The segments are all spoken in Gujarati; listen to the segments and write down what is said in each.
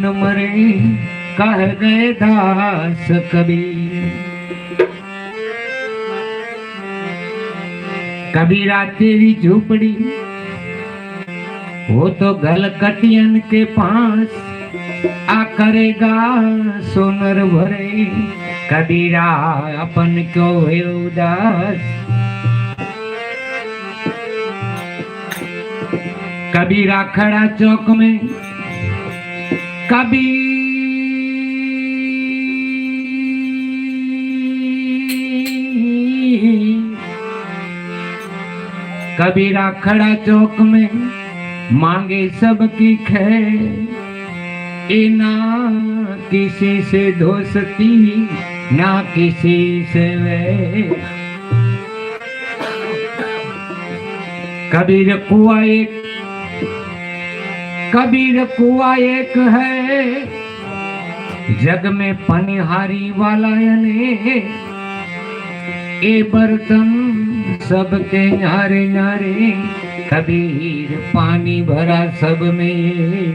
न मरे कह गए दास कबीर कबीरा तेरी झोपड़ी वो तो गल कटियन के पास आ करेगा सोनर भरे कबीरा अपन क्यों है उदास कबीरा खड़ा चौक में कबीर कबीरा खड़ा चौक में मांगे सबकी खैर। ए ना किसी से दोस्ती, ना किसी से वैर। कबीर कुआ एक कबीर कुआ एक है। जग में पनिहारी वाला ने ए बर्तन सबके न्यारे न्यारे, कबीर पानी भरा सब में।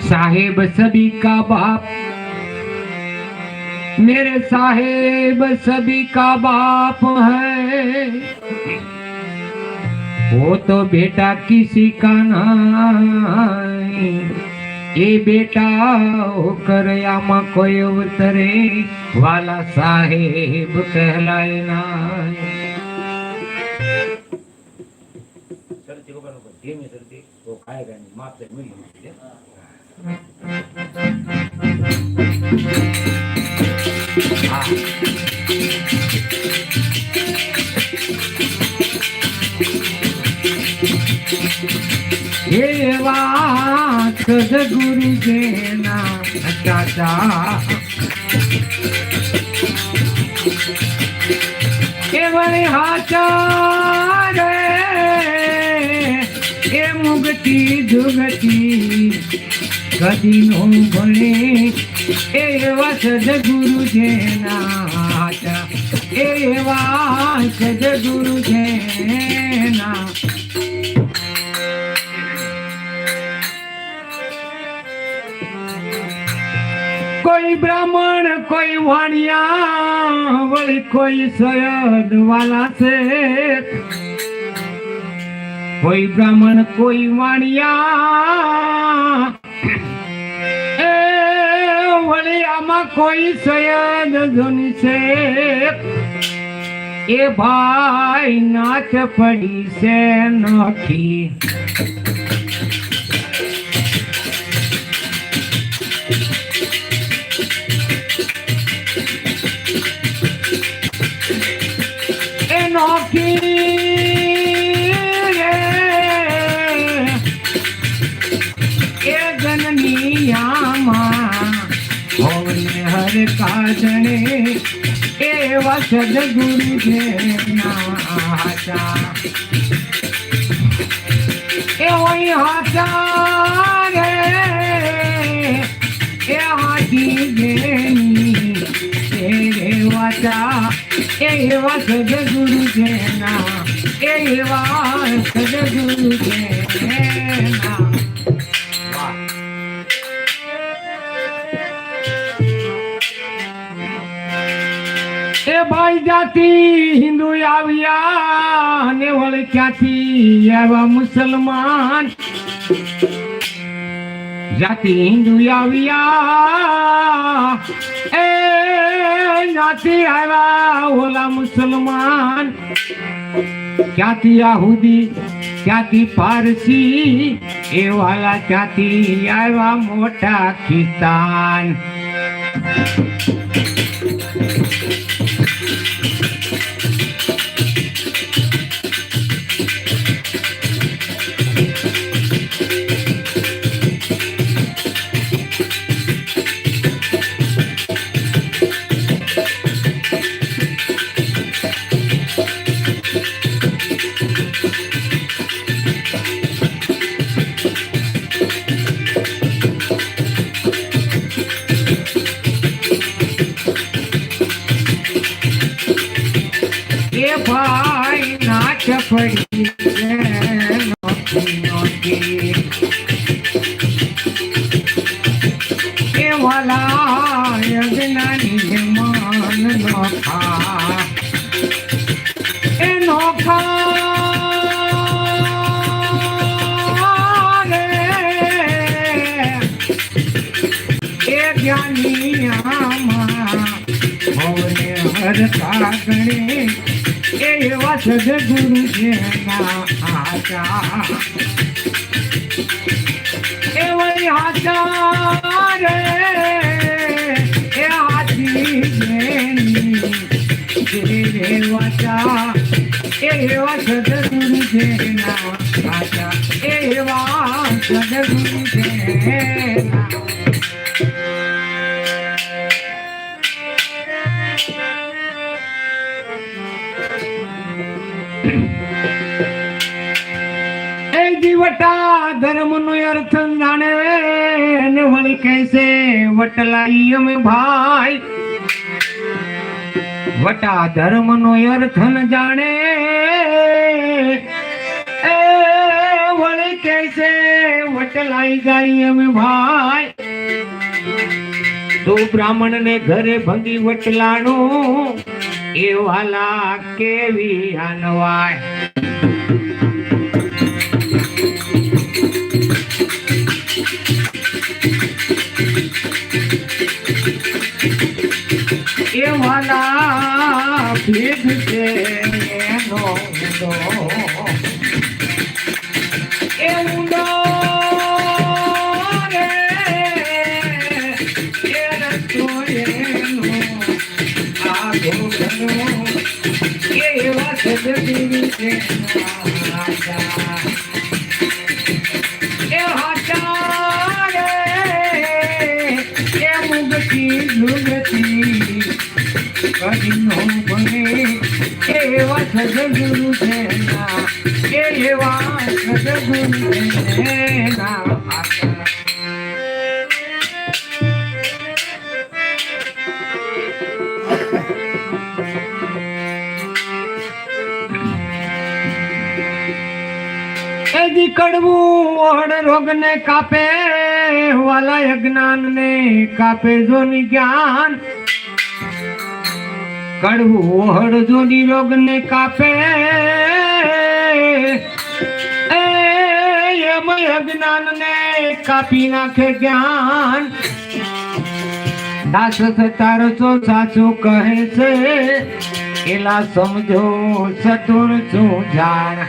साहेब सभी का बाप, मेरे साहेब सभी का बाप है। वो तो बेटा किसी का नहीं એ બેટા કરયામાં કોઈ ઉતરે વાલા સાહેબ કહેલાય ના સરજી કો બનો કો ધીમે સરજી કો ખાય ગાય માફ સે મિલ વાત સદગુરુ જેના ચાચા એ વળી હાચા રે એ મુગતી જુગતી કદી નો ભણે એવા સદગુરુ જેના હાચા એવા સદગુરુ જેના કોઈ બ્રાહ્મણ, કોઈ વાણિયા, વળી કોઈ સયદ વાલા છે કોઈ બ્રાહ્મણ, કોઈ વાણિયા. એ વળી આમાં કોઈ સયદ ધોની છે એ ભાઈ નાચ પડી છે નખી. હર એવા સદગુરુ નાચા એ હોય હાચા રે, એ હાથી જેની એ વાચા. એવા સદગુરુ જેના એવા સદગુરુ છે જાતિ હિન્દુ આવ્યા ને વળી ક્યાંથી આવ્યા મુસલમાન. જાતિ હિન્દુ આવ્યા, એ જાતિ આવ્યા ઓલા મુસલમાન. ક્યાંથી આહુદી ક્યાંથી પારસી, એ વાલા ક્યાંથી આવ્યા મોટા કિસાન વાલા યજ્ઞાની મન નોખા એ નોખા રે એ જ્ઞાની આમાં ભવને હરતા ગણે એવા સદગુરુ આચા એવા સદગુરુ જેના આચા એવા સદગુરુ જેના. એ જીવટા ધર્મ નો અર્થ જાણે ને કહેશે વટલાઈ ભાઈ? વટા ધર્મ નો અર્થ ન જાણે. એ વળી કહેશે વટલાઈ જાય અમે ભાઈ? તો બ્રાહ્મણ ને ઘરે ભંગી વટલાણું, એ વાલા કેવી આનવાય? સદગુરુ છે ના એવા સદગુરુ છે ના કડવું રોગ ને કાપે, વાલા અજ્ઞાન ને કાપે જોની જ્ઞાન. કડવું ઓહડ જોની રોગ ને કાપે એમ ને કાપી નાખે જ્ઞાન. દાસ તારો તો સાચું કહે છે. એલા સમજો સતુર છું, જાણ.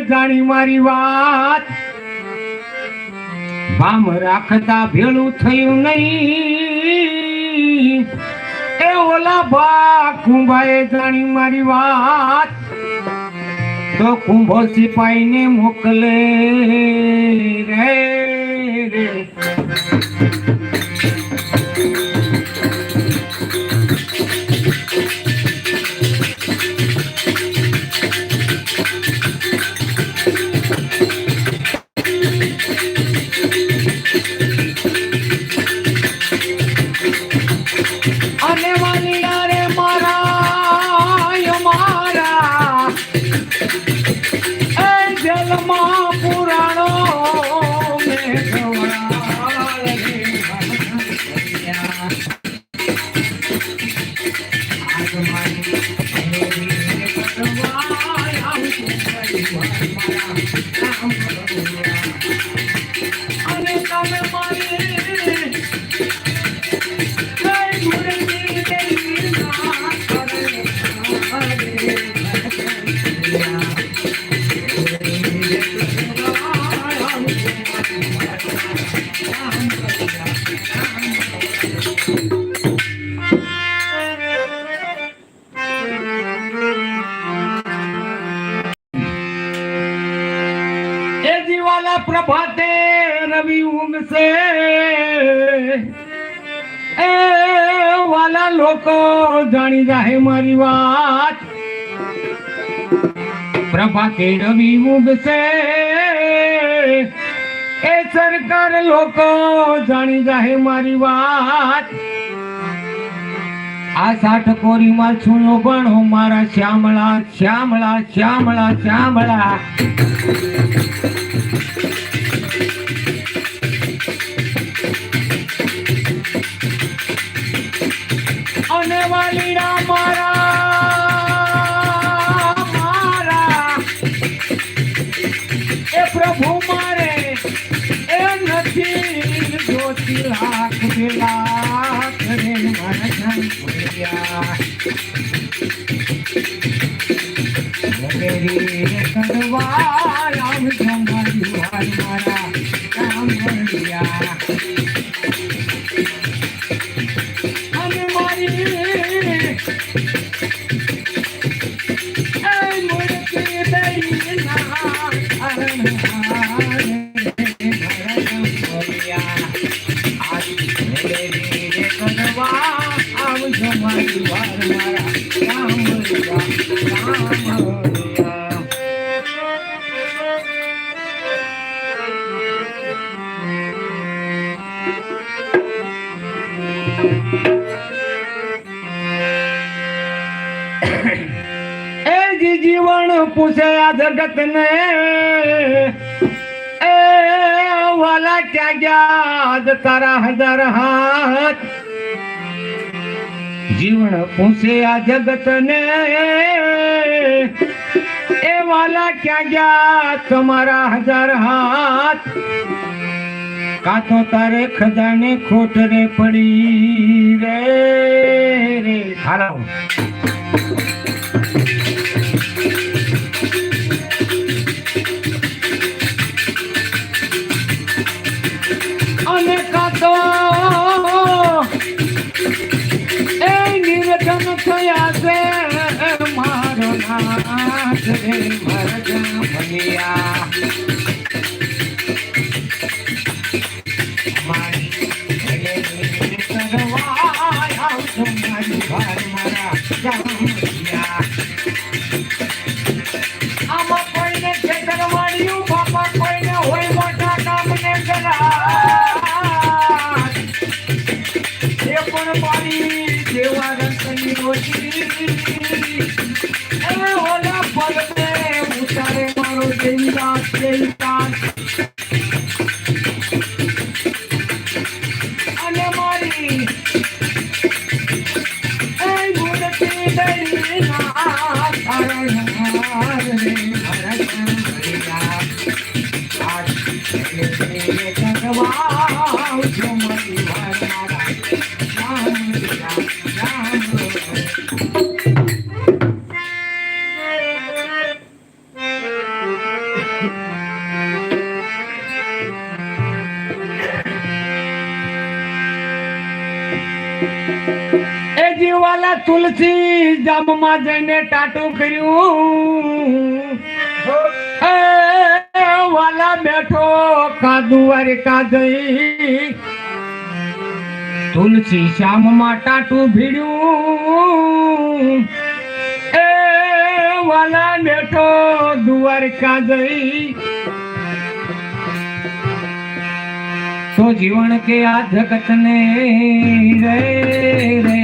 જાણી મારી વાત. ભામ રાખતા ભેળું થયું નહીં. એ ઓલા ભા કુંભાએ જાણી મારી વાત. તો કુંભો સિપાહીને મોકલે રે રે. લોકો જાણી જાય મારી વાત. પ્રભાતે રવિ ઉગશે. એ સરકાર લોકો જાણી જાય મારી વાત. આ સાઠ કોરીમાં છુનો ભણો મારા શ્યામળા શ્યામળા શ્યામળા શ્યામળા. கடுவா વાલા ક્યાં ગયા? આજ તારા હજાર હાથ. જીવન પૂછે આ જગત ને એ વાલા ક્યાં ગયા? તમારા હજાર હાથ. કાં તો તારે ખજાને ખોટ રે પડી રે રે. હાલો. આવજો મારી ભાર જીવાલા તુલસી જામમાં જઈને ટાટું કર્યું. વાલા બેઠો કાદુવારે જઈ તુલસી શ્યામમાં ટાટું ભીડ્યું. એ વાલા બેઠો દ્વારકા જઈ તો જીવન કે આ જગત ને રે રે.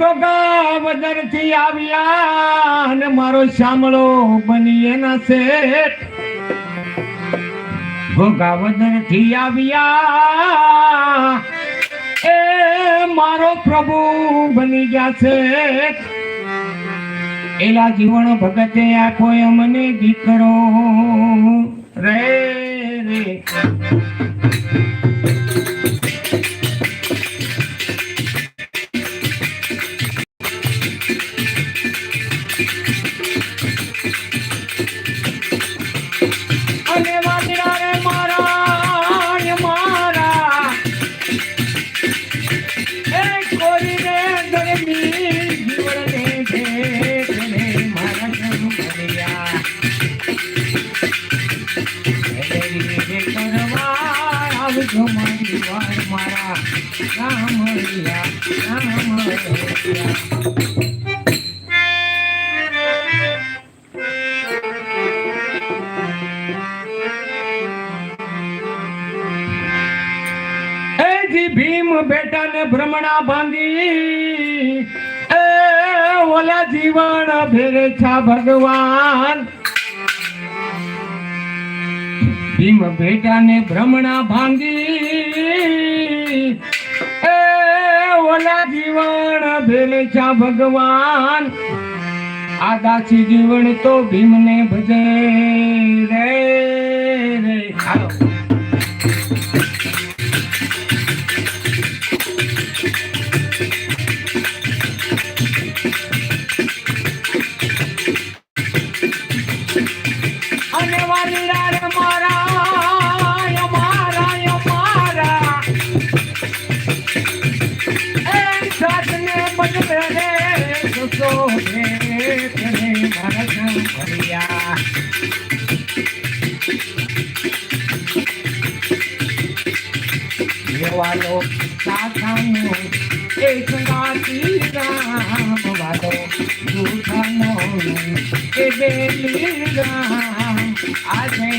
ગોગા થી આવ્યા અને મારો શામળો બની એના શેઠ. ગોગા થી આવ્યા એ મારો પ્રભુ બની ગયા છે એલા જીવન ભગતે આખો મને દીકરો રે ભીમ બેટા ને ભ્રમણા બાંધી, એ ઓલા જીવન ભેરે છા ભગવાન. ભીમ બેટા ને ભ્રમણા ભાંગી ઓલા જીવન ભેરે છા ભગવાન. આ દાસી જીવન તો ભીમને ભજે રે. સાખાનો એક ગાતી રામ વાલો જૂઠાનો એ બેલી રામ આજે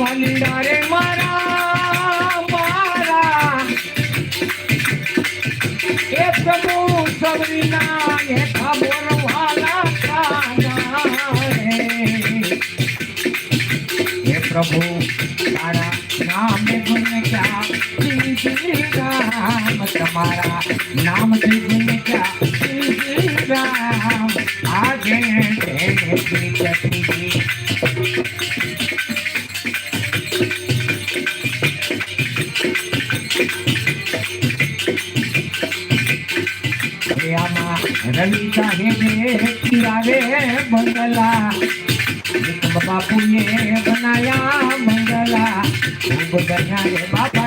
વાલીડા રે મારા મારા. એ પ્રભુ સબરીના એ ખબર વાલા હે પ્રભુ તારા નામ ગુણ ક્યાં? તમારા નામ ગુણ मंगला बापू ने बनाया मंगला खूब बढ़िया रे बाबा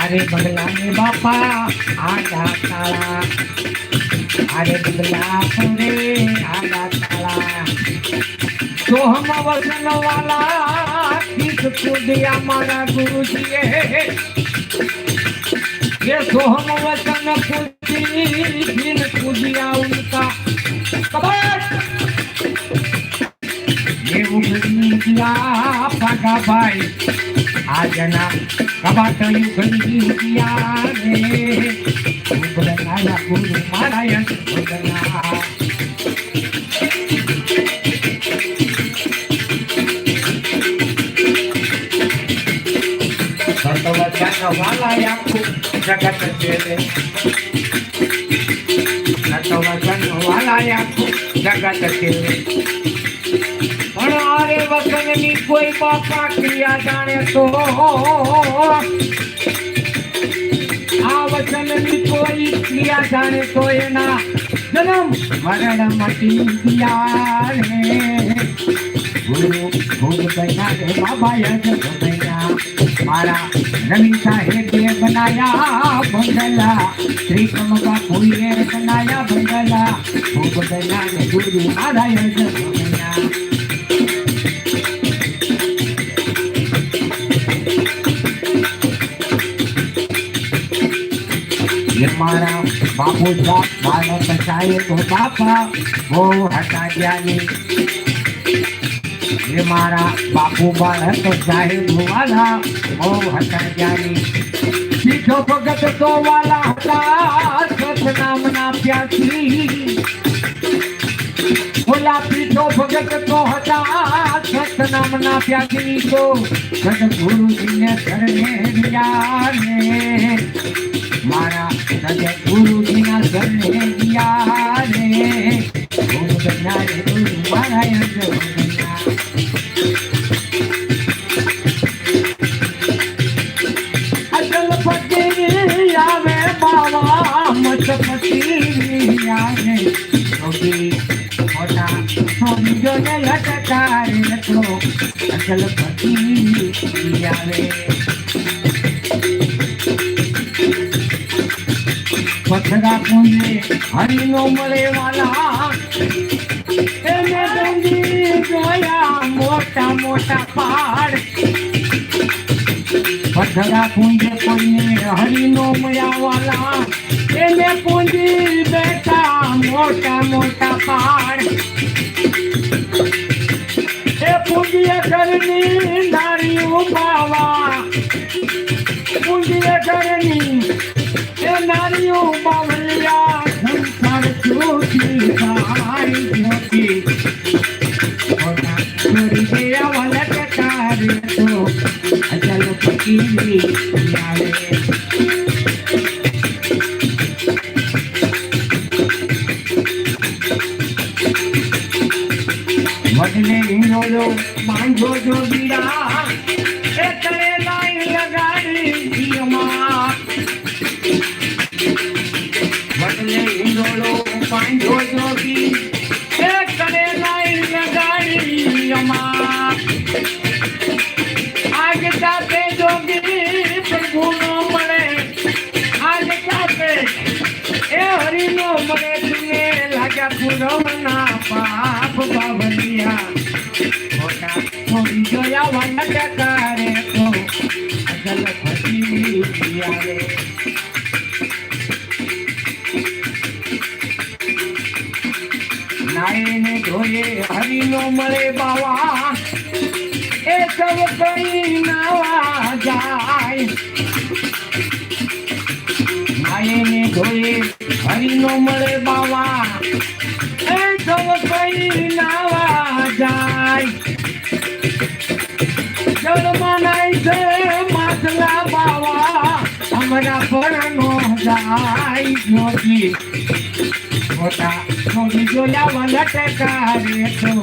अरे बगला में बापा आगा ताला। अरे बगला सुने आगा ताला। तो हम वज़न वाला किसको दिया मारा गुरु जी ये सोहम वचन पूजी पूजिया उनका। ये उगली उनका पगा भाई આજના કબાટ યુગલી દિયા રે ઉગલના ગુરુ મારાયણ ઉગલના સતવચન વાલા આખું જગત છે સતવચન વાલા આખું જગત છે પણ આરે વચનની કોઈ બાપા ક્રિયા જાણે તો આ વચનની કોઈ ક્રિયા જાણે તો એના જન્મ મરણ મટી ગયા રે ગુરુ ભોગ બન્યા રે બાબા યજ બન્યા મારા રવિ સાહેબે બનાયા બંગલા શ્રી કમબા કોઈએ બનાયા બંગલા ભોગ બન્યા રે ગુરુ મારા યજ બન્યા हमारा बाबू का बालक बचाए तो बापा, वो हटा जाने ये। मारा बापू बालक बचाए तो वाला, वो हटा जाने सीखो भगत तो वाला हटा सतनाम ना प्यासी। बोला भगत तो हटा ना प्यासी को। सदगुरु जी ने धरने दिया ने મારા સદે ગુરુજીના શરણે ગયા રે ગુરુ બન્યા રે ગુરુ મારા યજ બન્યા અચલ ફકીર આવે બાવા મત ફકીર આવે જોગી મોટા સમજો ને લટકારે તો અચલ ફકીર આવે પથરા કોને હરિનો મળે વાલા એને ડુંગી જોયા મોટા મોટા પહાડ પથરા કુંજે કોઈને હરિનો મળ્યા વાલા એને પૂંજી બેઠા મોટા મોટા પહાડ એ પૂંજીએ કરની નારી ઉભાવા પૂંજીએ કરની આવે વડલે હિંડોળો બાંધો જો બીડા લાગ્યા પૂરવના પાપ બાવલિયા મોટા મોડી જોયા વાલા ટકારે તો અજલ ફટી આવે નાયને ધોયે હરિનો મળે બાવા એ સૌ કઈ નાવા જાય નાયને ધોયે હરિનો મળે અમારા પરનો જાય જોગી મોટા મોટી જોયા વાલા ટકારે તો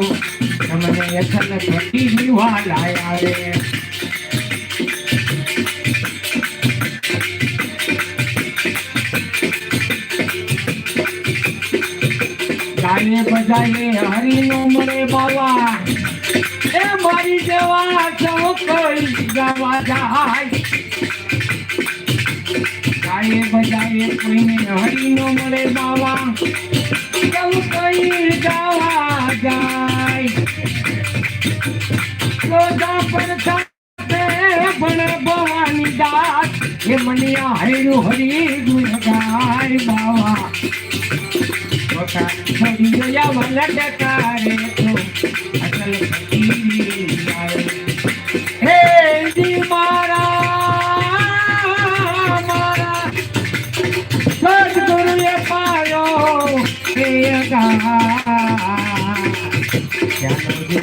તમને યથલ પટી વાલા આવે ગાયે બજાયે હરી નો મળે બાવા એ મારી જેવા સૌ કોઈ ગાવા જાય ગાયે બજાયે કોઈને હરી નો મળે બાવા. કેમ કઈ ગાવા જાય? રોજા પર સાથે પણ ભવાની દાસ. એ મને હૈરું હરી ગુણ ગાય બાવા છોડી વાલા ટકારે તો. અસલ